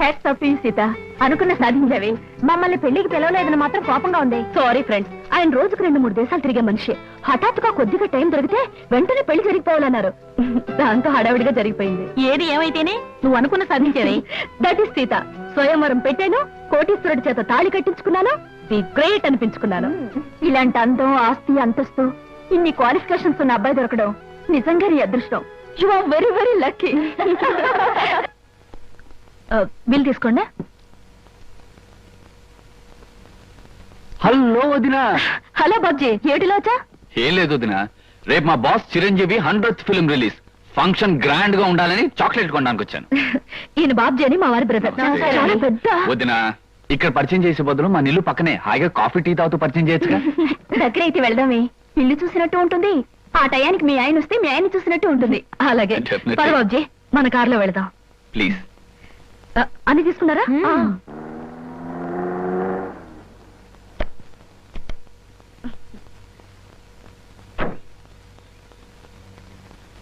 Hats off Sita అనుకున్న సాధించావి. మమ్మల్ని పెళ్ళికి పిలవలేదని మాత్రం కోపంగా ఉంది. సారీ ఫ్రెండ్స్ ఆయన రోజుకు రెండు మూడు దేశాలు తిరిగే మనిషి. హఠాత్తుగా కొద్దిగా టైం దొరికితే వెంటనే పెళ్ళి జరిగిపోవాలన్నారు. దాంతో హడావిడిగా జరిగిపోయింది. ఏది ఏమైతేనే? నువ్వు అనుకున్న సాధించేది దట్ ఇస్ సీత స్వయంవరం పెట్టాను కోటీశ్వరుడి చేత తాళి కట్టించుకున్నాను ది గ్రేట్ అనిపించుకున్నాను. ఇలాంటి అందం ఆస్తి అంతస్తు ఇన్ని క్వాలిఫికేషన్స్ ఉన్న అబ్బాయి దొరకడం నిజంగా నీ అదృష్టం. You are very very lucky bill తీసుకోండి. హలో వదినా. హలో బాబ్జీ. ఏటిలోచా ఏం లేదు వదినా. రేపు మా boss Chiranjeevi hundred film release function గ్రాండ్గా ఉండాలని చాక్లెట్ కొనడానికి వచ్చాను. ఈయన బాబ్జీ అని మా వారి బ్రదర్ చాలా పెద్ద. వదినా ఇక్కడ పరిచయం చేసే బదులు మా నిల్లు పక్కనే హాయిగా కాఫీ టీ తాగుతూ పరిచయం చేయొచ్చుగా. దగ్గర అయితే వెళ్దామే. ఇల్లు చూసినట్టు ఉంటుంది. ఆ టయానికి మీ ఆయన వస్తే మీ ఆయన చూసినట్టు ఉంటుంది. అలాగే. Definitely. పద బాబ్జీ మన కారులో వెళదాం. ప్లీజ్ ఆ, అన్ని తీసుకున్నారా? ఆ.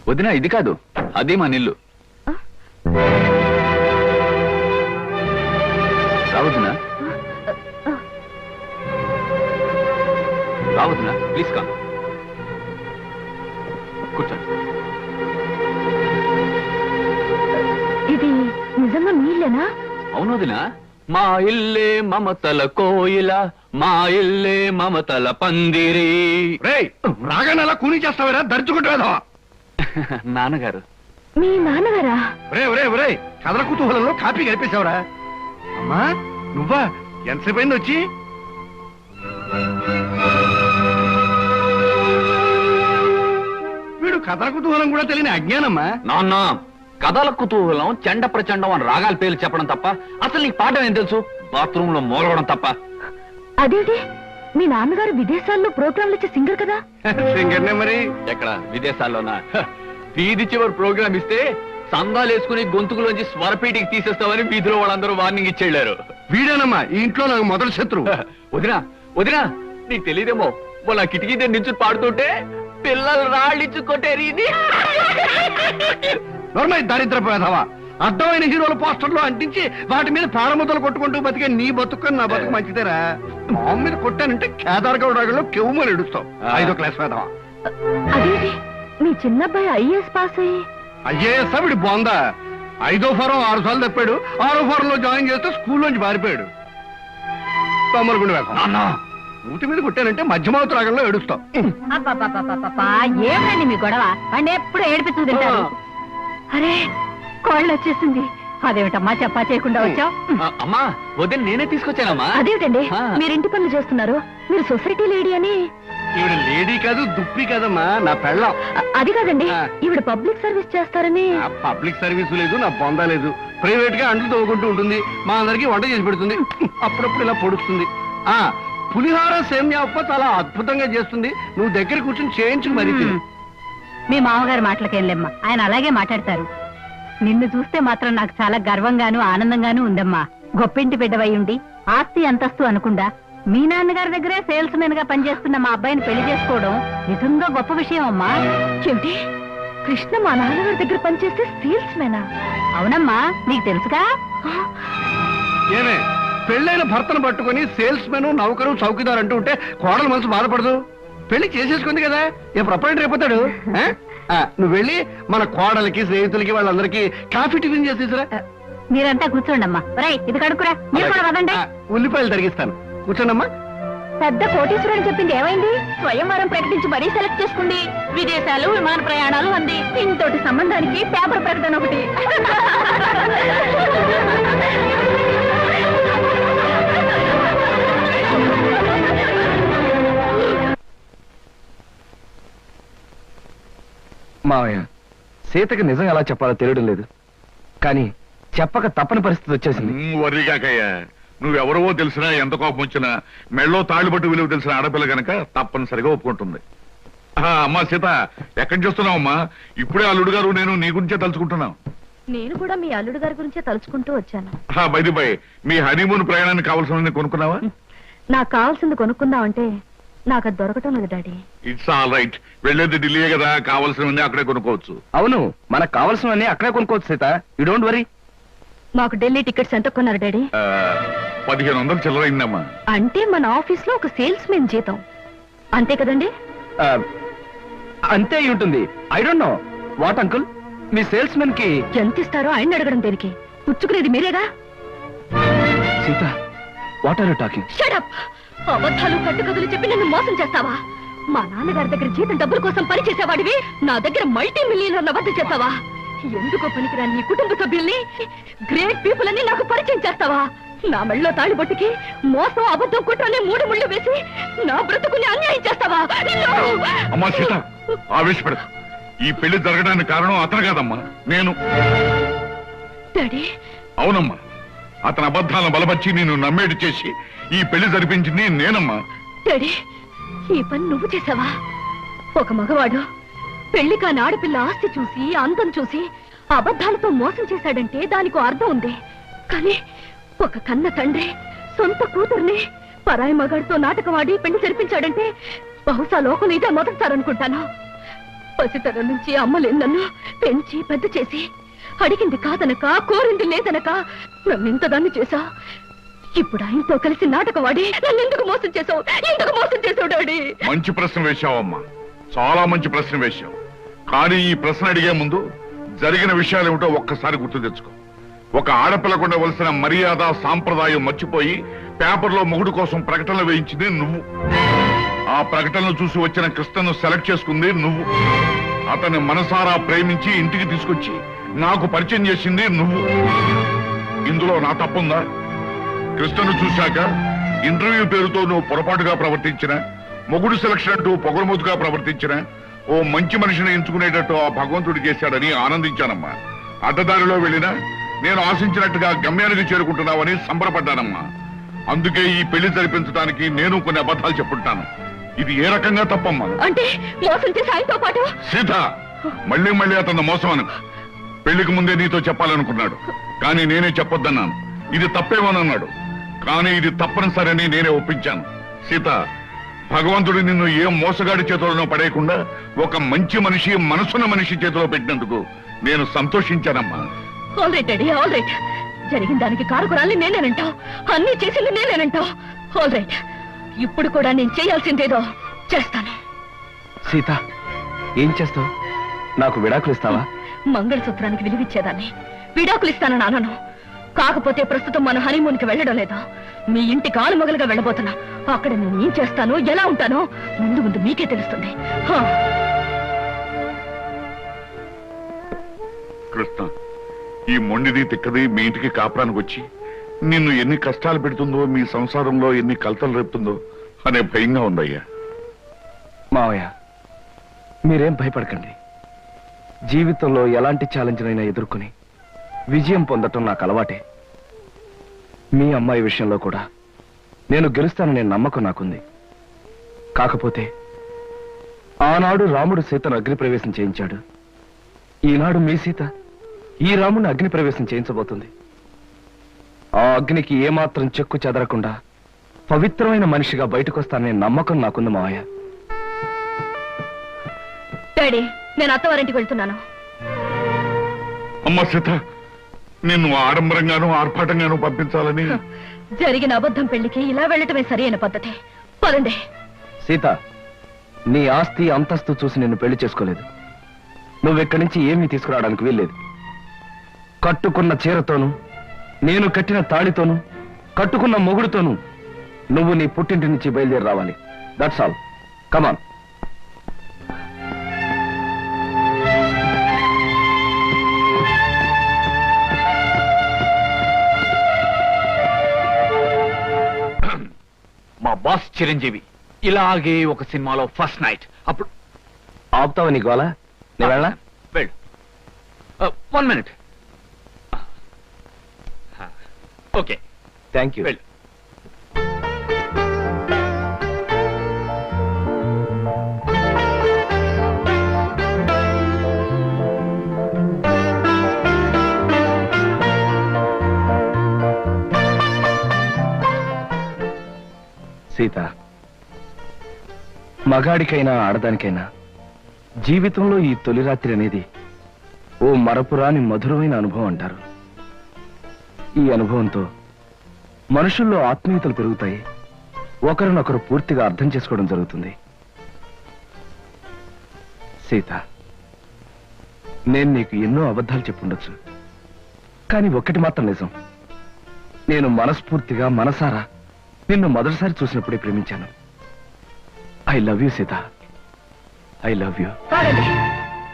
వదినా ఇది కాదు. అది మా నిల్లు. రావద్దునా రావద్దునా ప్లీజ్ కా కూర్చోండి. ఇది నిజంగా మీలేనా అవును వదినా. మా ఇల్లే మమతల కోయిల మా ఇల్లే మమతల పందిరి. రేయ్ రాగానే అలా కూని చేస్తావేరా? దర్చుకుంటావేదా నాన్నగారు. మీ నాన్నగారా? రే రే రే కథల కుతూహలంలో కాపీ గడిపేశావురా. అమ్మా నువ్వా? ఎంతసేపు అయింది వచ్చి? వీడు కథల కుతూహలం కూడా తెలియని అజ్ఞానమ్మా. నాన్న కథల కుతూహలం చెండ ప్రచండం అని రాగాల పేర్లు చెప్పడం తప్ప అసలు నీకు పాఠం ఏం తెలుసు? బాత్రూమ్లో మూలగడం తప్ప. అదేంటి? మీ నాన్నగారు విదేశాల్లో ప్రోగ్రాంలు ఇచ్చే సింగర్ కదా? సింగర్నే మరి. ఎక్కడ? విదేశాల్లోనా? వీధి చివరి ప్రోగ్రామ్ ఇస్తే సందాలు వేసుకుని గొంతుకులోంచి స్వరపీటికి తీసేస్తామని వీధిలో వాళ్ళందరూ వార్నింగ్ ఇచ్చేళ్ళారు వీడేనమ్మా ఈ ఇంట్లో నాకు మొదటి శత్రువు. వదినా వదినా నీకు తెలియదేమో మొన్న కిటికీ దగ్గర నుంచి పాడుతుంటే పిల్లలు రాళ్ళిచ్చు కొట్టేరి నోర్మై దరిద్ర పేదవా? అర్థమైన హీరోల పోస్టర్లు అంటించి వాటి మీద ప్రారంభతలు కొట్టుకుంటూ బతికే నీ బతుకు నా బతుకు మంచిదేరా? మామ మీద కొట్టానంటే కేదార్ గౌడ రాగంలో కెవ్వుమని ఎడుస్తావు ఐదో క్లాస్ పేదవా? అదేంటి? మీ చిన్నబ్బాయి ఐఏఎస్ పాస్ అయ్యి? ఐఏఎస్ వీడి బోందా. ఐదో ఫారం ఆరు సార్లు తప్పాడు. ఆరో ఫారం లో జాయిన్ చేస్తే స్కూల్ నుంచి పారిపోయాడు తొమ్మలగుండి వేసం ఊటి మీద కొట్టానంటే మధ్యమావతి రాగంలో ఏడుస్తావు అబ్బబ్బబ్బబ్బబ్బబ్బా, ఏమిటండి మీ గొడవ? వాడిని ఎప్పుడు ఏడిపిస్తూ తింటారు? అరే కోళ్ళు వచ్చేసింది అదేమిటమ్మా చెప్పా చేయకుండా వచ్చావు? అమ్మా వదిన నేనే తీసుకొచ్చానమ్మా. అదేమిటండి? ఆ. మీరు ఇంటి పనులు చేస్తున్నారు. మీరు సొసైటీ లేడీ అని. ఈవిడ లేడీ కాదు దుప్పి కాదమ్మా నా పెళ్ళం. అ- అది కాదండి. ఆ. ఈవిడ పబ్లిక్ సర్వీస్ చేస్తారని. నా పబ్లిక్ సర్వీస్ లేదు నా బొందా లేదు. ప్రైవేట్గా అంట్లు తవ్వుకుంటూ ఉంటుంది. మా అందరికి వంట చేసి పెడుతుంది. అప్పుడప్పుడు ఇలా పొడుస్తుంది. ఆ పులిహార సేమ్యా ఉప్ప చాలా అద్భుతంగా చేస్తుంది. నువ్వు దగ్గర కూర్చొని చేయించు మరి తిను. మీ మామగారు మాటలకేం లేమ్మా. ఆయన అలాగే మాట్లాడతారు. నిన్ను చూస్తే మాత్రం నాకు చాలా గర్వంగాను ఆనందంగాను ఉందమ్మా. గొప్పింటి బిడ్డవై ఉండి ఆస్తి అంతస్తు అనుకుండా మీ నాన్నగారి దగ్గరే సేల్స్ మెన్గా పనిచేస్తున్న మా అబ్బాయిని పెళ్ళి చేసుకోవడం నిజంగా గొప్ప విషయం అమ్మా. ఏమిటి? కృష్ణ మా నాన్నగారి దగ్గర పనిచేస్తే సేల్స్ మేనా అవునమ్మా నీకు తెలుసుగా? ఏమే? పెళ్ళైన భర్తను పట్టుకొని సేల్స్ మెన్ నౌకరు చౌకీదార్ అంటూ ఉంటే కోడలు మనసు బాధపడదు. పెళ్ళి చేసేసుకుంది కదా ఏ ప్రొపరేటర్ అయిపోతాడు? నువ్వు వెళ్ళి మన కోడలకి స్నేహితులకి వాళ్ళందరికీ కాఫీ టిఫిన్ చేసేసరా మీరంతా కూర్చోండమ్మా. ఇది కడుకురా మీరు కూడా వదండి. ఉల్లిపాయలు తరిగిస్తాను. కూర్చోండమ్మా. పెద్ద కోటీశ్వరుడు చెప్పింది ఏమైంది? స్వయంవరం ప్రకటించి మరీ సెలెక్ట్ చేసుకుంది. విదేశాలు విమాన ప్రయాణాలు అంది. ఇంతటి సంబంధానికి పేపర్ ప్రకటన ఒకటి. మావయ్య సీతకి నిజం ఎలా చెప్పాలో తెలియడం లేదు. కానీ చెప్పక తప్పని పరిస్థితి వచ్చేసింది. వర్రిగాకయ్యా నువ్వెవరవో తెలిసినా ఎంత కోపం వచ్చినా మెళ్ళో తాళిబట్టు విలువ తెలిసిన ఆడపిల్ల గనక తప్పనిసరిగా ఒప్పుకుంటుంది. అమ్మా సీత ఎక్కడి చూస్తున్నావమ్మా ఇప్పుడే అల్లుడు గారు నేను నీ గురించే తలుచుకుంటున్నాం. నేను కూడా మీ అల్లుడు గారి గురించే తలుచుకుంటూ వచ్చాను. బైది బై మీ హనీమూన్ ప్రయాణానికి కావాల్సిన కొనుక్కున్నావా? నాకు కావాల్సింది కొనుక్కుందామంటే నాకు అది దొరకటం లేదు డాడీ. ఇట్స్ ఆల్ రైట్ వెళ్ళేది ఢిల్లీ కదా కావాల్సినవన్నీ అక్కడే కొనుక్కోవచ్చు. అవును మనకు కావలసినవన్నీ అక్కడే కొనుక్కోవచ్చు సీత. యూ డోంట్ వరీ మాకు ఢిల్లీ టికెట్స్ ఎంత కొన్నారు డాడీ? పదిహేను వందలు చిల్లరైందమ్మా. అంటే మన ఆఫీస్లో ఒక సేల్స్ మెన్ జీతం. అంతే కదండి? అంతే ఉంటుంది. I don't know what uncle me sales మెన్కి ఎంత ఇస్తారో ఆయన అడగడం దేనికి? పుచ్చుకునేది మీరేగా? Sita what are you talking shut up అబద్ధాలు కట్టుకథలు చెప్పి నన్ను మోసం చేస్తావా? మా నాన్నగారి దగ్గర జీతం డబ్బుల కోసం పని చేసేవాడివి. నా దగ్గర మల్టీ మిలియనర్ల వద్ద చేస్తావా? ఎందుకో పనికిరాని నీ కుటుంబ సభ్యుల్ని గ్రేట్ పీపుల్ అని నాకు పరిచయం చేస్తావా? నా మెళ్ళలో తాళిబొట్టుకి మోసం అబద్ధం కుట్రని మూడు ముళ్ళు వేసి నా బ్రతుకుని అన్యాయం చేస్తావా! అమ్మా సీత ఈ పెళ్ళి జరగడానికి కారణం అతను కాదమ్మా నేను. డాడీ అవునమ్మా. అతని అబద్ధాలను బలపరిచి నేను నమ్మేటి చేసి ఈ పెళ్ళి జరిపించింది నేనమ్మా. డాడీ ఈ పని నువ్వు చేసావా? ఒక మగవాడు పెళ్ళి కాని ఆడపిల్ల ఆస్తి చూసి అందం చూసి అబద్ధాలతో మోసం చేశాడంటే దానికి అర్థం ఉంది. కానీ ఒక కన్న తండ్రి సొంత కూతుర్ని పరాయి మగాడితో నాటకమాడి పెళ్ళి జరిపించాడంటే బహుశా లోకం ఇదే మొదటిసారనుకుంటాను. పసితరం నుంచి అమ్మలేని నన్ను పెంచి పెద్ద చేసి అడిగింది కాదనక కోరింది లేదనక నన్ను ఇంతదాన్ని చేశా? ఇప్పుడు ఆయనతో కలిసి నాటకవాడి ఆడి నన్ను ఎందుకు మోసం చేసావు ఎందుకు మోసం చేసావు డాడీ? మంచి ప్రశ్న వేశావమ్మా. చాలా మంచి ప్రశ్న వేశావు. కానీ ఈ ప్రశ్న అడిగే ముందు జరిగిన విషయాలు ఏమిటో ఒక్కసారి గుర్తు తెచ్చుకో. ఒక ఆడపిల్లకు ఉండవలసిన మర్యాద సాంప్రదాయం మర్చిపోయి పేపర్లో మొగుడు కోసం ప్రకటనలు వేయించింది నువ్వు. ఆ ప్రకటనలు చూసి వచ్చిన కృష్ణను సెలెక్ట్ చేసుకుంది నువ్వు. అతన్ని మనసారా ప్రేమించి ఇంటికి తీసుకొచ్చి నాకు పరిచయం చేసింది నువ్వు. ఇందులో నా తప్పుందా? కృష్ణను చూశాక ఇంటర్వ్యూ పేరుతో నువ్వు పొరపాటుగా ప్రవర్తించిన మొగుడు సెలక్షన్ అంటూ పొగరమూతుగా ప్రవర్తించిన ఓ మంచి మనిషిని ఎంచుకునేటట్టు ఆ భగవంతుడు చేశాడని ఆనందించానమ్మా. అడ్డదారిలో వెళ్ళినా నేను ఆశించినట్టుగా గమ్యానికి చేరుకుంటున్నావని సంబరపడ్డానమ్మా. అందుకే ఈ పెళ్ళి జరిపించడానికి నేను కొన్ని అబద్ధాలు చెప్పుంటాను. ఇది ఏ రకంగా తప్పమ్మా? అంటే మోసం చేసి ఆయనతో పాటు? సీత మళ్ళీ మళ్ళీ అతను మోసం అను పెళ్ళికి ముందే నీతో చెప్పాలనుకున్నాడు. కానీ నేనే చెప్పొద్దన్నాను. ఇది తప్పేమోనన్నాడు. కానీ ఇది తప్పనిసరని నేనే ఒప్పించాను. సీత భగవంతుడు నిన్ను ఏ మోసగాడి చేతిలోనో పడేయకుండా ఒక మంచి మనిషి మనసున్న మనిషి చేతిలో పెట్టినందుకు నేను సంతోషించానమ్మా. All right daddy all right జరిగిన దానికి కారుకురాల్ని నేనేనంటావు. అన్ని చేసింది నేనేనంటావు. ఆల్ రైట్ ఇప్పుడు కూడా నేను చేయాల్సిందేదో చేస్తాను. సీత ఏం చేస్తావు? నాకు విడాకులు ఇస్తావా? మంగళసూత్రానికి విలువిచ్చేదాన్ని. విడాకులు ఇస్తానని అనను. కాకపోతే ప్రస్తుతం మన హనీమూన్కి వెళ్ళడం లేదా? మీ ఇంటి కాలు మొగలుగా వెళ్ళబోతున్నా. అక్కడ నేను ఏం చేస్తానో ఎలా ఉంటానో ముందు ముందు మీకే తెలుస్తుంది. కృష్ణ ఈ మొండిది తిక్కది మీ ఇంటికి కాపురానికి వచ్చి నిన్ను ఎన్ని కష్టాలు పెడుతుందో మీ సంసారంలో ఎన్ని కలతలు రేపుతుందో అనే భయంగా ఉందయ్యా. మావయ్య మీరేం భయపడకండి. జీవితంలో ఎలాంటి ఛాలెంజ్నైనా ఎదుర్కొని విజయం పొందటం నాకు అలవాటే. మీ అమ్మాయి విషయంలో కూడా నేను గెలుస్తాననే నమ్మకం నాకుంది. కాకపోతే ఆనాడు రాముడు సీతను అగ్నిప్రవేశం చేయించాడు. ఈనాడు మీ సీత ఈ రాముడిని అగ్నిప్రవేశం చేయించబోతుంది. ఆ అగ్నికి ఏమాత్రం చెక్కు చెదరకుండా పవిత్రమైన మనిషిగా బయటకొస్తాననే నమ్మకం నాకుంది మావయ్య. డాడీ నేను అత్తవారింటికి వెళ్తున్నాను. అమ్మ సీత నిన్ను ఆడంబరంగాను ఆర్భాటంగాను పంపించాలని. జరిగిన అబద్ధం పెళ్ళికి ఇలా వెళ్ళటమే సరైన పద్ధతి. పదండి. సీత నీ ఆస్తి అంతస్తు చూసి నిన్ను పెళ్ళి చేసుకోలేదు. నువ్వెక్కడి నుంచి ఏమీ తీసుకురావడానికి వీల్లేదు. కట్టుకున్న చీరతోనూ నేను కట్టిన తాళితోనూ కట్టుకున్న మొగుడుతోనూ నువ్వు నీ పుట్టింటి నుంచి బయలుదేరి రావాలి. That's all come on Chiranjeevi. ఇలాగే ఒక సినిమాలో ఫస్ట్ నైట్. అప్పుడు ఆపుతావా నీ గోల నేను వెళ్ళా. వెళ్ళు one minute. Okay. Thank you వెళ్ళు. సీత మగాడికైనా ఆడదానికైనా జీవితంలో ఈ తొలి రాత్రి అనేది ఓ మరపురాని మధురమైన అనుభవం అంటారు. ఈ అనుభవంతో మనుషుల్లో ఆత్మీయతలు పెరుగుతాయి ఒకరినొకరు పూర్తిగా అర్థం చేసుకోవడం జరుగుతుంది. సీత నేను నీకు ఎన్నో అబద్ధాలు చెప్పుండొచ్చు కానీ ఒక్కటి మాత్రం నిజం. నేను మనస్ఫూర్తిగా మనసారా నిన్ను మొదటిసారి చూసినప్పుడే ప్రేమించాను. I love you Sita. I love you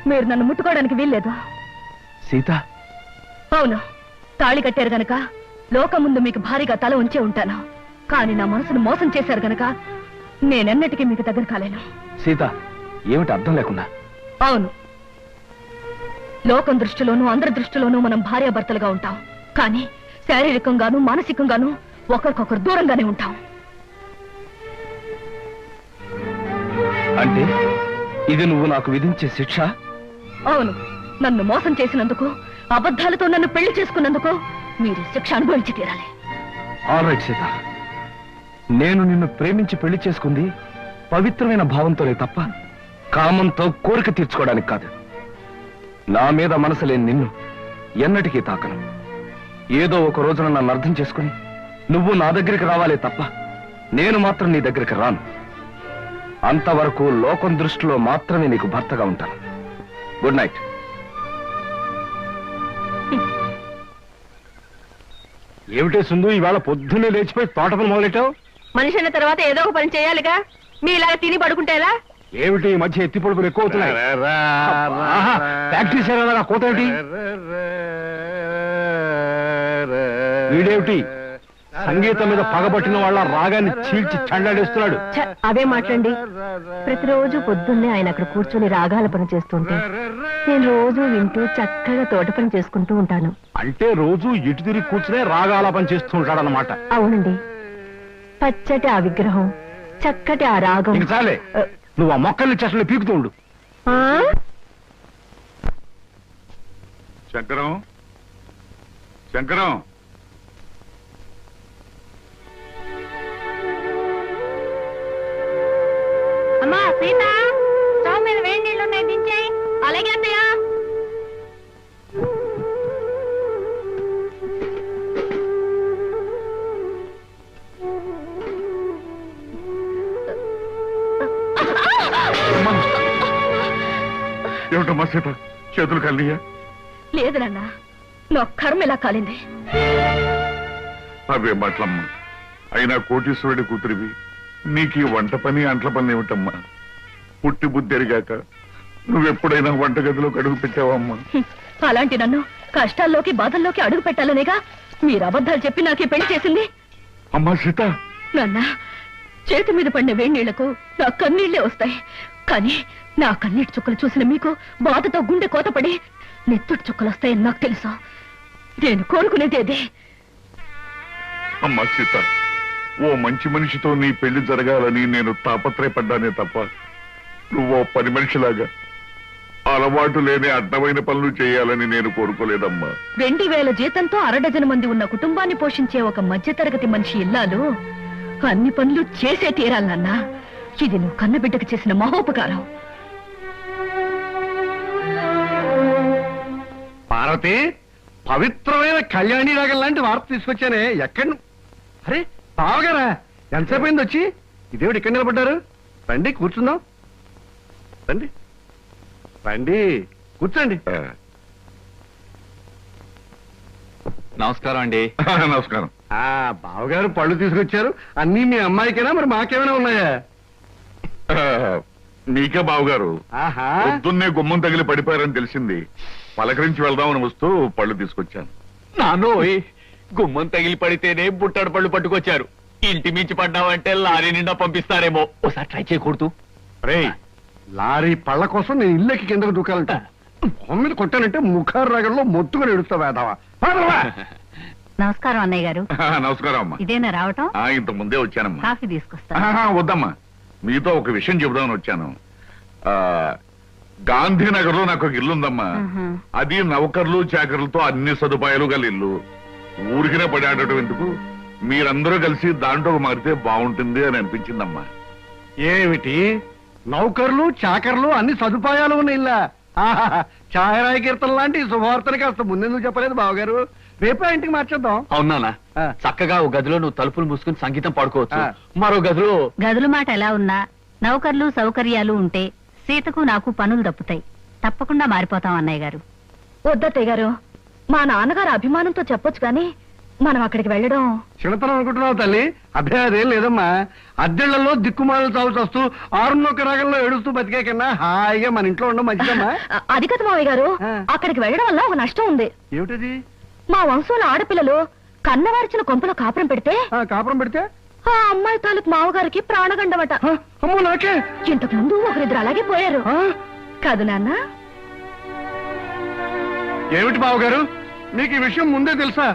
మీరు నన్ను ముట్టుకోవడానికి వీల్లేదు. సీత. అవును. తాళి కట్టారు గనక లోకం ముందు మీకు భారీగా తల ఉంచే ఉంటాను. కానీ నా మనసును మోసం చేశారు గనక నేనెన్నటికీ మీకు దగ్గర కాలేను. సీత ఏమిటి అర్థం లేకుండా? అవును. లోకం దృష్టిలోనూ అందరి దృష్టిలోనూ మనం భార్యాభర్తలుగా ఉంటాం. కానీ శారీరకంగాను మానసికంగాను ఒకరికొకరు దూరంగానే ఉంటాం. అంటే ఇది నువ్వు నాకు విధించే శిక్ష? అవును. నన్ను మోసం చేసినందుకు అబద్ధాలతో నన్ను పెళ్ళి చేసుకున్నందుకు మీరు శిక్ష అనుభవించి తీరాలి. All right Sita. నేను నిన్ను ప్రేమించి పెళ్ళి చేసుకుంది పవిత్రమైన భావంతోనే తప్ప కామంతో కోరిక తీర్చుకోవడానికి కాదు. నా మీద మనసు లేని నిన్ను ఎన్నటికీ తాకను. ఏదో ఒక రోజున నన్ను అర్థం చేసుకుని నువ్వు నా దగ్గరికి రావాలే తప్ప నేను మాత్రం నీ దగ్గరికి రాను. అంతవరకు లోకం దృష్టిలో మాత్రమే నీకు భర్తగా ఉంటాను. గుడ్ నైట్ ఏమిటే సుందు ఇవాళ పొద్దున్నే లేచిపోయి తోట పని మొదలెట్టావు? మనిషి అన్న తర్వాత ఏదో ఒక పని చేయాలిగా? మీ ఇలాగ తిని పడుకుంటేలా? ఏమిటి ఈ మధ్య ఎత్తి పొడుపులు ఎక్కువ అవుతున్నాయి? ఆహా, కోత ఏమిటి వీడేమిటి? సంగీతం మీద పగబట్టిన వాళ్ళ రాగాన్ని చీల్చి చండాడేస్తున్నాడు. అదే మాట్లాడండి. ప్రతిరోజు పొద్దున్నే ఆయన అక్కడ కూర్చొని రాగాల పని చేస్తుంటే నేను రోజు వింటూ చక్కగా తోట పని చేసుకుంటూ ఉంటాను. అంటే రోజు ఇటు తిరిగి కూర్చునే రాగాలాపన చేస్తూ ఉంటాడనమాట అవునండి. పచ్చటి ఆ విగ్రహం చక్కటి ఆ రాగం. చాలే. నువ్వు ఆ మొక్కల్ని చెట్లు పీకుతూ ఉండు. ఆ? శంకరం? శంకరం? కల్లియా లేదు నాన్న నా కర్మ ఇలా కాలింది. అవే మాటలమ్మా. అయినా కోటీశ్వరుడి కూతురివి నీకు ఈ వంట పని అంట్ల పని ఏమిటమ్మా? పుట్టి బుద్ధి ఎరిగాక నువ్వెప్పుడైనా వంటగదిలో అడుగు పెట్టావమ్మా. అలాంటి నన్ను కష్టాల్లోకి బాధల్లోకి అడుగు పెట్టాలనేగా మీరు అబద్ధాలు చెప్పి నాకే పెళ్ళి చేసింది? అమ్మా సీత! నాన్న చేతి మీద పడిన వేడి నీళ్ళకు నా కన్నీళ్ళే వస్తాయి. కానీ నా కన్నీటి చుక్కలు చూసిన మీకు బాధతో గుండె కోతపడి నెత్తుటి చుక్కలు వస్తాయని నాకు తెలుసు? నేను కోరుకునేది అదే. అమ్మా సీత ఓ మంచి మనిషితో నీ పెళ్ళి జరగాలని నేను తాపత్రయపడ్డానే తప్ప నువ్వో పని మనిషిలాగా అలవాటు లేని అడ్డమైన పనులు చేయాలని నేను కోరుకోలేదమ్మా. రెండు వేల జీతంతో అరడజన మంది ఉన్న కుటుంబాన్ని పోషించే ఒక మధ్యతరగతి మనిషి ఇల్లాలు అన్ని పనులు చేసే తీరాలన్నా ఇది నువ్వు కన్నబిడ్డకు చేసిన మహోపకారం. పార్వతి పవిత్రమైన కళ్యాణి రాగం లాంటి వార్త తీసుకొచ్చానే ఎక్కడ అరే బావగారా ఎంతసేపు అయింది వచ్చి? ఇదేమిటి ఇక్కడ నిలబడ్డారు? రండి కూర్చుందాం. రండి. రండి కూర్చోండి. నమస్కారం అండి. నమస్కారం. ఆ బావగారు పళ్ళు తీసుకొచ్చారు. అన్నీ మీ అమ్మాయికేనా? మరి మాకేమైనా ఉన్నాయా? మీకే బావగారు. ఆహా. పొద్దున్నే గుమ్మం తగిలి పడిపోయారని తెలిసింది. పలకరించి వెళ్దామని వస్తూ పళ్ళు తీసుకొచ్చాను. నానోయ్ గుమ్మం తగిలి పడితేనే బుట్టడు పళ్ళు పట్టుకొచ్చారు. ఇంటి మించి పడ్డావంటే లారీ నిండా పంపిస్తారేమో. ఒకసారి ట్రై చేయకూడదు రేయ్ లారీ పళ్ళ కోసం నేను ఇల్లెక్కి కిందకు దూకాలంట మొహం మీద కొట్టానంటే ముఖారు రగంలో మొత్తుగా ఎడుస్తా వేదావా. నమస్కారం అన్నయ్య గారు. నమస్కారం అమ్మా. ఇదేనా రావటం? ఆ, ఇంత ముందే వచ్చానమ్మా. కాఫీ తీసుకొస్తా వద్దమ్మా. మీతో ఒక విషయం చెబుదామని వచ్చాను. ఆ గాంధీనగర్లో నాకు ఒక ఇల్లు ఉందమ్మా ఆహా. అది నౌకర్లు చాకర్లతో అన్ని సదుపాయాలు గల ఇల్లు. ఊరికినే పడి ఆడటం ఎందుకు? మీరందరూ కలిసి దాంట్లో మారితే బాగుంటుంది అని అనిపించిందమ్మా. ఏమిటి? నౌకర్లు చాకర్లు అన్ని సదుపాయాలు ఉన్న ఇల్లా? ఛాయరాయ కీర్తన లాంటి శుభవార్తని కాస్త ముందెందుకు చెప్పలేదు బావగారు? రేపే ఇంటికి మార్చేద్దాం. అవునా. చక్కగా ఒక గదిలో నువ్వు తలుపులు మూసుకుని సంగీతం పాడుకోవచ్చు. మరో గదిలో గదుల మాట ఎలా ఉన్నా నౌకర్లు సౌకర్యాలు ఉంటే సీతకు నాకు పనులు తప్పుతాయి తప్పకుండా మారిపోతాం అన్నయ్య గారు. వద్దత్తయ్య గారు? మా నాన్నగారు అభిమానంతో చెప్పొచ్చు కానీ మనం అక్కడికి వెళ్ళడం చిన్నతనం అనుకుంటున్నావు తల్లి? అభ్యా అదేం లేదమ్మా. అద్దెళ్ళలో దిక్కుమాలు చావు చస్తూ ఆరున్నొక్క రాగంలో ఏడుస్తూ బతికే కన్నా హాయిగా మన ఇంట్లో ఉండడం మంచిదమ్మా. అది కదా మావయ్య గారు. అక్కడికి వెళ్ళడం వల్ల ఒక నష్టం ఉంది. ఏమిటది? మా వంశంలో ఆడపిల్లలు కన్నవారిచిన కొంపలో కాపురం పెడితే ఆ, కాపురం పెడితే? ఆ అమ్మాయి తాలూకు మావగారికి ప్రాణగండమట. అమ్మో నాకే. ఇంతకు ముందు ఒకరిద్దరు అలాగే పోయారు. కాదు నాన్న. ఏమిటి బావగారు? మీకు ఈ విషయం ముందే తెలుసా?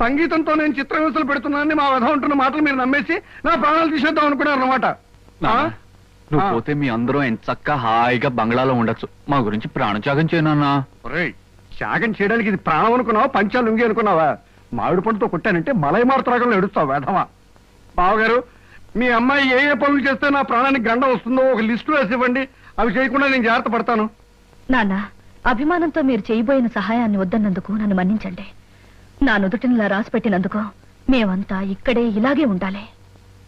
సంగీతంతో నేను చిత్ర హింసలు పెడుతున్నానని మా వధ ఉంటున్న మాటలు మీరు నమ్మేసి నా ప్రాణాలు తీసేద్దాం అనుకున్నారు అనమాట నువ్వు. పోతే మీ అందరూ ఎంత చక్కగా హాయిగా బంగ్లాలో ఉండొచ్చు. మా గురించి ప్రాణత్యాగం చేయనన్నా త్యాగం చేయడానికి ఇది ప్రాణం అనుకున్నావా పంచాలు ఉంగి అనుకున్నావా? మామిడి పండుతో కొట్టానంటే మలై మారుతరాగంలో ఎడుస్తావు వేధవా? బావగారు మీ అమ్మాయి ఏ ఏ పనులు చేస్తే నా ప్రాణానికి గండ వస్తుందో ఒక లిస్టు వేసి ఇవ్వండి అవి చేయకుండా నేను జాగ్రత్త పడతాను. నాన్న అభిమానంతో మీరు చేయబోయిన సహాయాన్ని వద్దన్నందుకు నన్ను మన్నించండి. నా నుదుటినిలా రాసి పెట్టినందుకు మేమంతా ఇక్కడే ఇలాగే ఉండాలి.